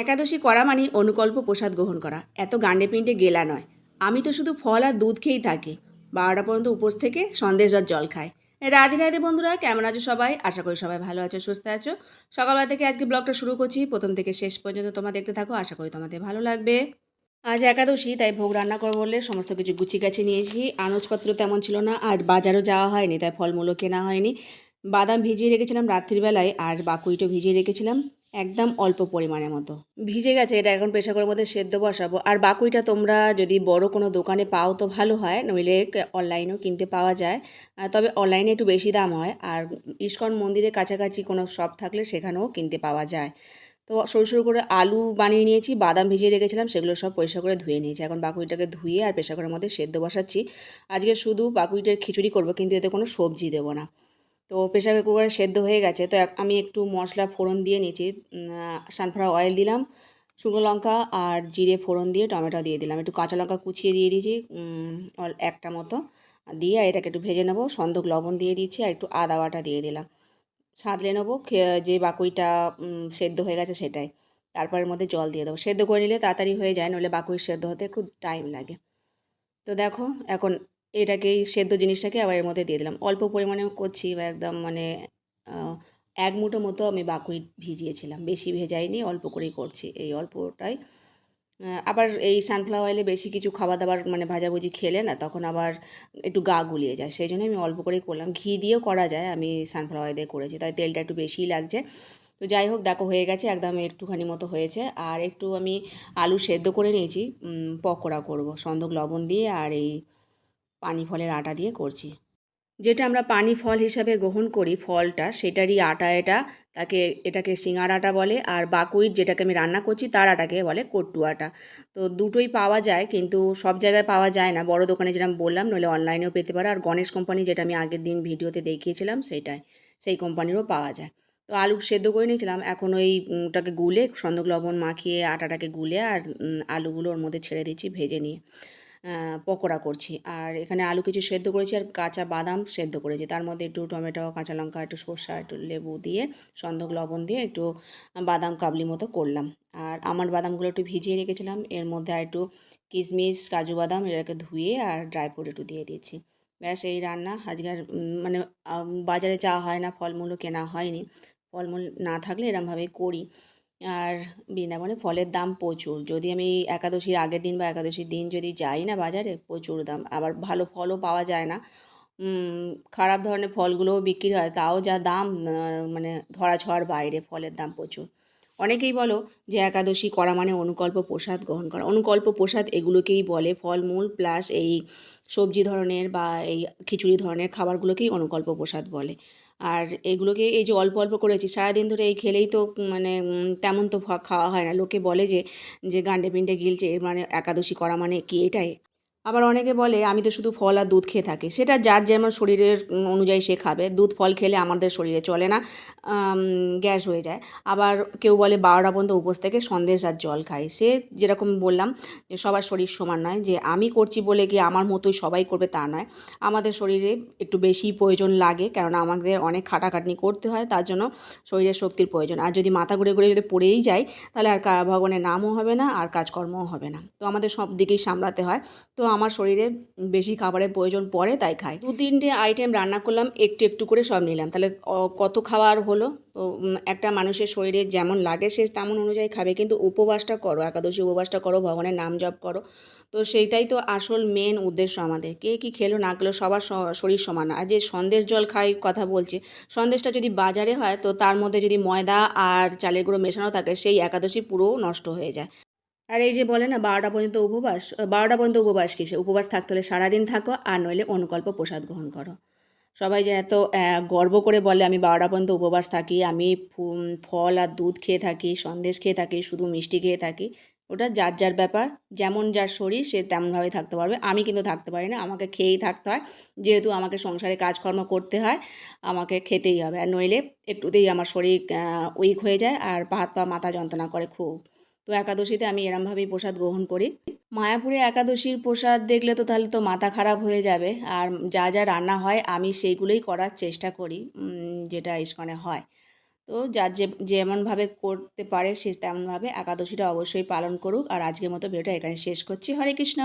একাদশী করা মানে অনুকল্প প্রসাদ গ্রহণ করা। এত গান্ডে পিণ্ডে গেলা নয়। আমি তো শুধু ফল আর দুধ খেয়েই থাকি। বারোটা পর্যন্ত উপোস থেকে সন্দেশ আর জল খাই। রাধে রাধে বন্ধুরা, কেমন আছো সবাই? আশা করি সবাই ভালো আছো, সুস্থ আছো। সকালবেলা থেকে আজকে ব্লগটা শুরু করছি। প্রথম থেকে শেষ পর্যন্ত তোমরা দেখতে থাকো। আশা করি তোমাদের ভালো লাগবে। আজ একাদশী, তাই ভোগ রান্না করব বলে সমস্ত কিছু গুছিয়ে গাছে নিয়েছি। আনাজপত্র তেমন ছিল না, আর বাজারও যাওয়া হয়নি, তাই ফলমূলও কেনা হয়নি। বাদাম ভিজিয়ে রেখেছিলাম রাত্রিবেলায়, আর বাকুইটো ভিজিয়ে রেখেছিলাম। একদম অল্প পরিমাণের মতো। ভিজে গেছে, এটা এখন প্রেশার মধ্যে সেদ্ধ বসাবো। আর বাকুইটা তোমরা যদি বড় কোনো দোকানে পাও তো ভালো হয়, নইলে অনলাইনেও কিনতে পাওয়া যায়। তবে অনলাইনে একটু বেশি দাম হয়। আর ইস্কন মন্দিরের কাছাকাছি কোনো শপ থাকলে সেখানেও কিনতে পাওয়া যায়। তো সরু সরু করে আলু বানিয়ে নিয়েছি, বাদাম ভিজিয়ে রেখেছিলাম, সেগুলো সব পরিষ্কার করে ধুয়ে নিয়েছি। এখন বাকুইটাকে ধুয়ে আর প্রেশার কুকারের মধ্যে সেদ্ধ বসাচ্ছি। আজকে শুধু বাকুইটার খিচুড়ি করব, কিন্তু এতে কোনো সবজি দেবো না। তো প্রেশার কুকারে সেদ্ধ হয়ে গেছে। তো আমি একটু মশলা, ফোড়ন দিয়ে নিয়েছি। সানফ্লাওয়ার অয়েল দিলাম, শুকনো লঙ্কা আর জিরে, ফোড়ন দিয়ে টমেটো দিয়ে দিলাম। একটু কাঁচা লঙ্কা কুচিয়ে দিয়ে দিয়েছি একটা মতো। দিয়ে আর এটাকে একটু ভেজে নেব। সন্দক লবণ দিয়ে দিয়েছি আর একটু আদা বাটা দিয়ে দিলাম। সাঁতলে নেব যে বাকুইটা সেদ্ধ হয়ে গেছে সেটাই। তারপরের মধ্যে জল দিয়ে দেবো। সেদ্ধ করে নিলে তাড়াতাড়ি হয়ে যায়, নইলে বাকুই সেদ্ধ হতে একটু টাইম লাগে। তো দেখো, এখন এটাকে সেদ্ধ জিনিসটাকে আবার এর মধ্যে দিয়ে দিলাম। অল্প পরিমাণে করছি বা একদম মানে এক মুঠো মতো আমি বাকুই ভিজিয়েছিলাম। বেশি ভেজাইনি, অল্প করেই করছি এই অল্পটাই। আবার এই সানফ্লাওয়ার অয়েলে বেশি কিছু খাবার দাবার মানে ভাজাভুজি খেলে না, তখন আবার একটু গা গুলিয়ে যায়। সেই জন্য আমি অল্প করেই করলাম। ঘি দিয়েও করা যায়, আমি সানফ্লাওয়ার অয়েল দিয়ে করেছি, তাই তেলটা একটু বেশিই লাগছে। তো যাই হোক, দেখো হয়ে গেছে, একদম একটুখানি মতো হয়েছে। আর একটু আমি আলু সেদ্ধ করে নিয়েছি পকোড়া করব। সন্দক লবণ দিয়ে আর এই পানি ফলের আটা দিয়ে করছি। যেটা আমরা পানি ফল হিসাবে গ্রহণ করি ফলটা, সেটারই আটা এটা, তাকে, এটাকে সিঙার আটা বলে, আর বাকুইট যেটাকে আমি রান্না করছি তার আটাকে বলে কট্টু আটা। তো দুটোই পাওয়া যায়, কিন্তু সব জায়গায় পাওয়া যায় না। বড় দোকানে যেরকম বললাম, নইলে অনলাইনেও পেতে পারো। আর গণেশ কোম্পানি যেটা আমি আগের দিন ভিডিওতে দেখিয়েছিলাম, সেইটাই, সেই কোম্পানিরও পাওয়া যায়। তো আলু সেদ্ধ করে নিয়েছিলাম, এখন ওই ওটাকে গুলে, সন্দক লবণ মাখিয়ে আটাটাকে গুলে, আর আলুগুলো ওর মধ্যে ছেড়ে দিচ্ছি ভেজে নিয়ে। পকোড়া করছি। আর এখানে আলু কিছু সেদ্ধ করেছি আর কাঁচা বাদাম সেদ্ধ করেছি। তার মধ্যে একটু টমেটো কাঁচা লঙ্কা একটু সর্ষা একটু লেবু দিয়ে সন্দক লবণ দিয়ে একটু বাদাম কাবলি মতো করলাম। আর আমার বাদামগুলো একটু ভিজিয়ে রেখেছিলাম। এর মধ্যে আর একটু কিশমিশ কাজু বাদাম এটাকে ধুয়ে আর ড্রাই ফ্রুট একটু দিয়ে দিয়েছি। ব্যাস এই রান্না। আজকে আর উম, মানে বাজারে যাওয়া হয় না ফলমূলও কেনা হয়নি। ফলমূল না থাকলে এরমভাবেই করি। আর বৃন্দাবনে ফলের দাম প্রচুর। যদি আমি একাদশীর আগের দিন বা একাদশীর দিন যদি যাই না বাজারে, প্রচুর দাম। আবার ভালো ফলও পাওয়া যায় না। খারাপ ধরনের ফলগুলোও বিক্রি হয়। তাও যা দাম মানে ধরা ছোঁয়ার বাইরে, ফলের দাম প্রচুর। অনেকেই বলো যে একাদশী করা মানে অনুকল্প প্রসাদ গ্রহণ করা। অনুকল্প প্রসাদ এগুলোকেই বলে ফলমূল, প্লাস এই সবজি ধরনের বা এই খিচুড়ি ধরনের খাবারগুলোকেই অনুকল্প প্রসাদ বলে। আর এগুলোকে এই যে অল্প অল্প করেছি, সারাদিন ধরে এই খেলেই তো মানে তেমন তো খাওয়া হয় না। লোকে বলে যে যে গান্ডে পিণ্ডে গিলছে, এর মানে একাদশী করা মানে কি এটাই? আবার অনেকে বলে, আমি তো শুধু ফল আর দুধ খেয়ে থাকি। সেটা যার যেমন শরীরের অনুযায়ী সে খাবে। দুধ ফল খেলে আমাদের শরীরে চলে না গ্যাস হয়ে যায়। আবার কেউ বলে, বারোটা পর্যন্ত উপোস থেকে সন্দেশ আর জল খায় সে যেরকম বললাম যে, সবার শরীর সমান নয় যে, আমি করছি বলে কি আমার মতোই সবাই করবে তা নয়। আমাদের শরীরে একটু বেশি প্রয়োজন লাগে, কেননা আমাদের অনেক খাটাখাটনি করতে হয়, তার জন্য শরীরের শক্তির প্রয়োজন। আর যদি মাথা ঘুরে ঘুরে যদি পড়েই যায় তাহলে আর ভগবানের নামও হবে না, আর কাজকর্মও হবে না। তো আমাদের সব দিকেই সামলাতে হয়। তো আমার শরীরে বেশি খাবারের প্রয়োজন পড়ে, তাই খাই। দু তিনটে আইটেম রান্না করলাম, একটু একটু করে সব নিলাম। তাহলে কত খাওয়ার হলো? তো একটা মানুষের শরীরে যেমন লাগে, সে তেমন অনুযায়ী খাবে। কিন্তু উপবাসটা করো, একাদশী উপবাসটা করো, ভগবানের নাম জপ করো। তো সেইটাই তো আসল মেন উদ্দেশ্য আমাদের। কে কী খেলো, না খেলো, সবার শরীর সমান। আর যে সন্দেশ জল খাই কথা বলছি, সন্দেশটা যদি বাজারে হয়, তো তার মধ্যে যদি ময়দা আর চালের গুঁড়ো মেশানো থাকে, সেই একাদশী পুরো নষ্ট হয়ে যায়। আর এই যে বলে না, বারোটা পর্যন্ত উপবাস বারোটা পর্যন্ত উপবাস কিসে? উপবাস থাকতে হলে সারাদিন থাকো আর নইলে অনুকল্প প্রসাদ গ্রহণ করো। সবাই যে এত গর্ব করে বলে, আমি বারোটা পর্যন্ত উপবাস থাকি, আমি ফল আর দুধ খেয়ে থাকি, সন্দেশ খেয়ে থাকি, শুধু মিষ্টি খেয়ে থাকি। ওটা যার যার ব্যাপার, যেমন যার শরীর, সে তেমনভাবেই থাকতে পারবে। আমি কিন্তু থাকতে পারি না, আমাকে খেয়েই থাকতে হয়। যেহেতু আমাকে সংসারে কাজকর্ম করতে হয়, আমাকে খেতেই হবে। আর নইলে একটুতেই আমার শরীর উইক হয়ে যায় আর পা হাত পা মাথা যন্ত্রণা করে খুব। তো একাদশীতে আমি এরমভাবেই প্রসাদ গ্রহণ করি। মায়াপুরে একাদশীর প্রসাদ দেখলে তো তাহলে তো মাথা খারাপ হয়ে যাবে। আর যা যা রান্না হয়, আমি সেইগুলোই করার চেষ্টা করি যেটা ইস্কনে হয়। তো যার যে, যেমনভাবে করতে পারে সে তেমনভাবে একাদশীটা অবশ্যই পালন করুক। আর আজকের মতো ভিডিওটা এখানে শেষ করছি। হরে কৃষ্ণ!